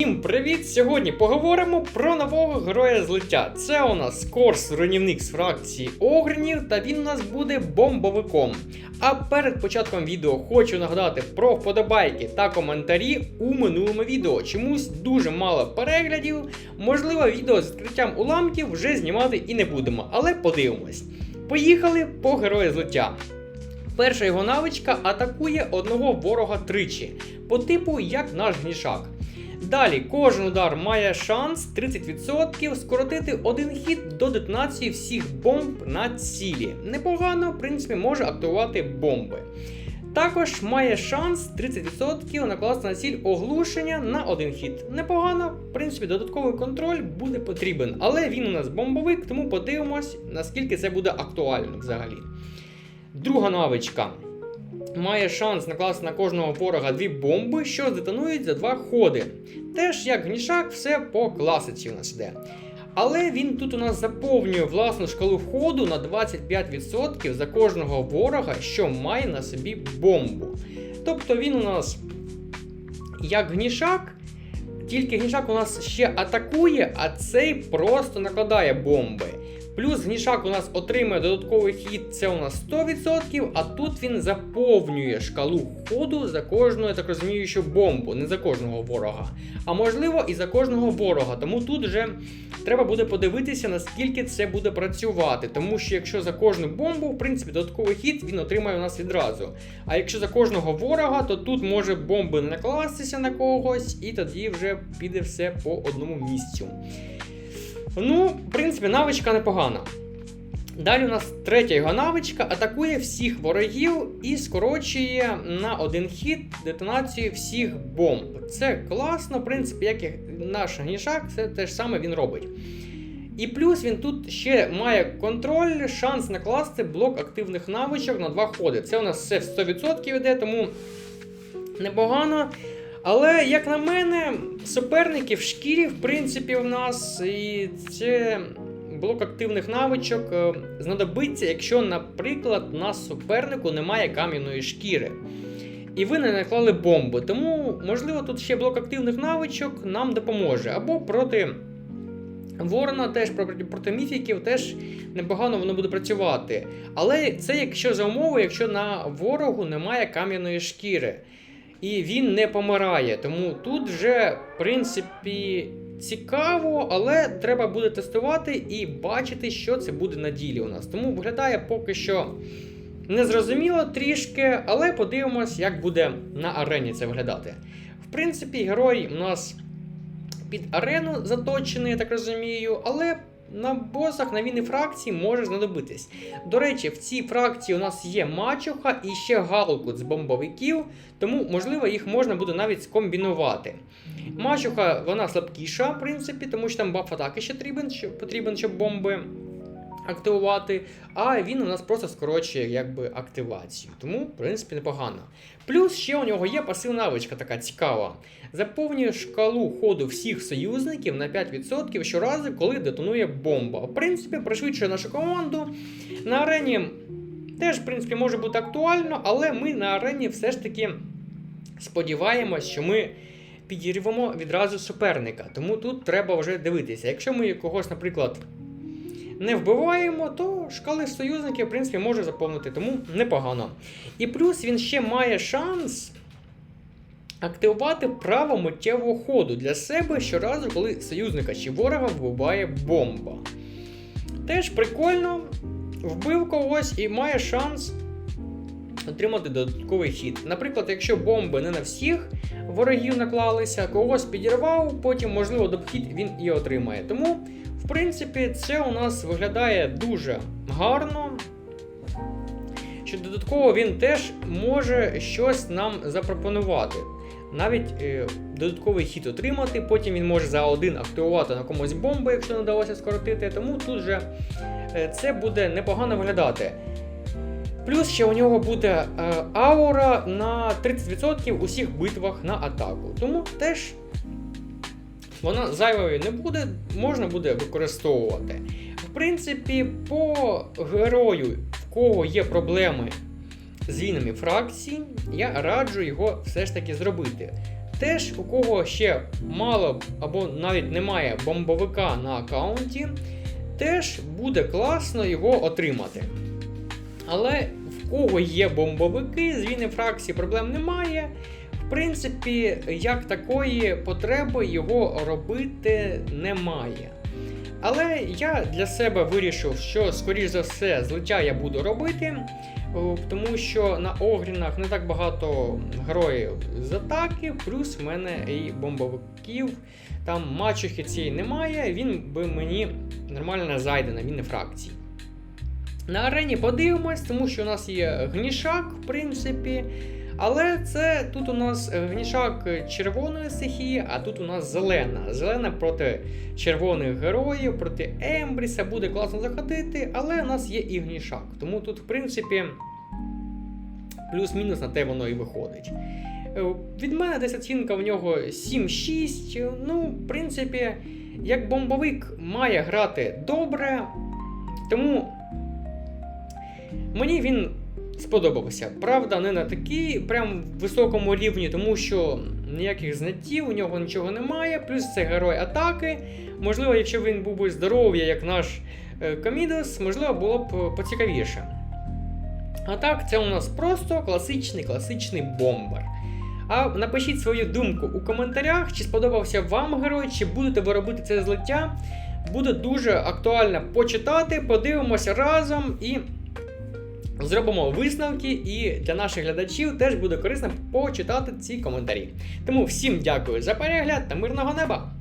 Всім привіт! Сьогодні поговоримо про нового героя злиття. Це у нас Корс руйнівник з фракції Огринів, та він у нас буде бомбовиком. А перед початком відео хочу нагадати про вподобайки та коментарі у минулому відео. Чомусь дуже мало переглядів. Можливо, відео з відкриттям уламків вже знімати і не будемо, але подивимось. Поїхали по герою злиття. Перша його навичка атакує одного ворога тричі, по типу як наш гнішак. Далі кожен удар має шанс 30% скоротити один хід до детонації всіх бомб на цілі. Непогано, в принципі, може активувати бомби. Також має шанс 30% накласти на ціль оглушення на один хід. Непогано, в принципі, додатковий контроль буде потрібен, але він у нас бомбовик, тому подивимось, наскільки це буде актуально взагалі. Друга навичка. Має шанс накласти на кожного ворога дві бомби, що здетонують за два ходи. Теж як гнішак, все по класиці у нас іде. Але він тут у нас заповнює власну шкалу входу на 25% за кожного ворога, що має на собі бомбу. Тобто він у нас як гнішак, тільки гнішак у нас ще атакує, а цей просто накладає бомби. Плюс гнішак у нас отримує додатковий хід, це у нас 100%, а тут він заповнює шкалу ходу за кожну, я так розумію, що бомбу, не за кожного ворога. А можливо і за кожного ворога. Тому тут вже треба буде подивитися, наскільки це буде працювати. Тому що якщо за кожну бомбу, в принципі, додатковий хід він отримає у нас відразу. А якщо за кожного ворога, то тут може бомби накластися на когось, і тоді вже піде все по одному місцю. Ну, в принципі, навичка непогана. Далі у нас третя його навичка атакує всіх ворогів і скорочує на один хід детонацію всіх бомб. Це класно, в принципі, як і наш гнішак, це те ж саме він робить. І плюс він тут ще має контроль, шанс накласти блок активних навичок на два ходи. Це у нас все в 100% йде, тому непогано. Але, як на мене, суперники в шкірі, в принципі, в нас і це блок активних навичок е, знадобиться, якщо, наприклад, на супернику немає кам'яної шкіри. І ви не наклали бомбу. Тому, можливо, тут ще блок активних навичок нам допоможе. Або проти Ворона, теж проти міфіків, теж непогано воно буде працювати. Але це якщо за умови, якщо на ворогу немає кам'яної шкіри. І він не помирає. Тому тут вже, в принципі, цікаво, але треба буде тестувати і бачити, що це буде на ділі у нас. Тому виглядає поки що незрозуміло трішки, але подивимось, як буде на арені це виглядати. В принципі, герой у нас під арену заточений, я так розумію, але. На босах на війни фракції може знадобитись. До речі, в цій фракції у нас є мачуха і ще галкут з бомбовиків, тому, можливо, їх можна буде навіть скомбінувати. Мачуха вона слабкіша, в принципі, тому що там баф атаки ще потрібен, щоб, бомби активувати. А він у нас просто скорочує якби, активацію. Тому, в принципі, непогано. Плюс ще у нього є пасивна навичка така цікава. Заповнює шкалу ходу всіх союзників на 5% щоразу, коли детонує бомба. В принципі, пришвидшує нашу команду. На арені теж, в принципі, може бути актуально, але ми на арені все ж таки сподіваємось, що ми підірвемо відразу суперника. Тому тут треба вже дивитися. Якщо ми когось, наприклад, не вбиваємо, то шкали союзників, в принципі, може заповнити, тому непогано. І плюс він ще має шанс активувати право миттєвого ходу для себе щоразу, коли союзника чи ворога вбиває бомба. Теж прикольно, вбив когось і має шанс отримати додатковий хід. Наприклад, якщо бомби не на всіх ворогів наклалися, когось підірвав, потім, можливо, допхід він і отримає. Тому, в принципі, це у нас виглядає дуже гарно. Що додатково він теж може щось нам запропонувати. Навіть е, додатковий хід отримати, потім він може за один активувати на комусь бомбу, якщо не вдалося скоротити. Тому тут же е, це буде непогано виглядати. Плюс ще у нього буде е, аура на 30% у всіх битвах на атаку. Тому теж вона зайвою не буде, можна буде використовувати. В принципі, по герою, в кого є проблеми з війнами фракцій, я раджу його все ж таки зробити. Теж у кого ще мало або навіть немає бомбовика на аккаунті, теж буде класно його отримати. Але в кого є бомбовики, зміни фракції проблем немає. В принципі, як такої потреби його робити немає. Але я для себе вирішив, що, скоріш за все, злиття я буду робити, тому що на Огрінах не так багато героїв з атаки, плюс в мене і бомбовиків. Там мачухи цієї немає, він би мені нормально зайде на міни фракції. На арені подивимось, тому що у нас є гнішак, в принципі. Але це тут у нас гнішак червоної стихії, а тут у нас зелена. Зелена проти червоних героїв, проти Ембріса буде класно заходити, але у нас є і гнішак. Тому тут, в принципі, плюс-мінус на те воно і виходить. Е, Від мене десь оцінка в нього 7-6. Ну, в принципі, як бомбовик має грати добре. Тому мені він сподобався. Правда, не на такій прям високому рівні, тому що ніяких знаттів, у нього нічого немає. Плюс це герой атаки. Можливо, якщо він був би здоров'я, як наш е, Камідос, можливо, було б е, поцікавіше. А так, це у нас просто класичний класичний бомбер. А напишіть свою думку у коментарях, чи сподобався вам герой, чи будете ви робити це злиття. Буде дуже актуально почитати, подивимося разом і зробимо висновки. І для наших глядачів теж буде корисно почитати ці коментарі. Тому всім дякую за перегляд та мирного неба!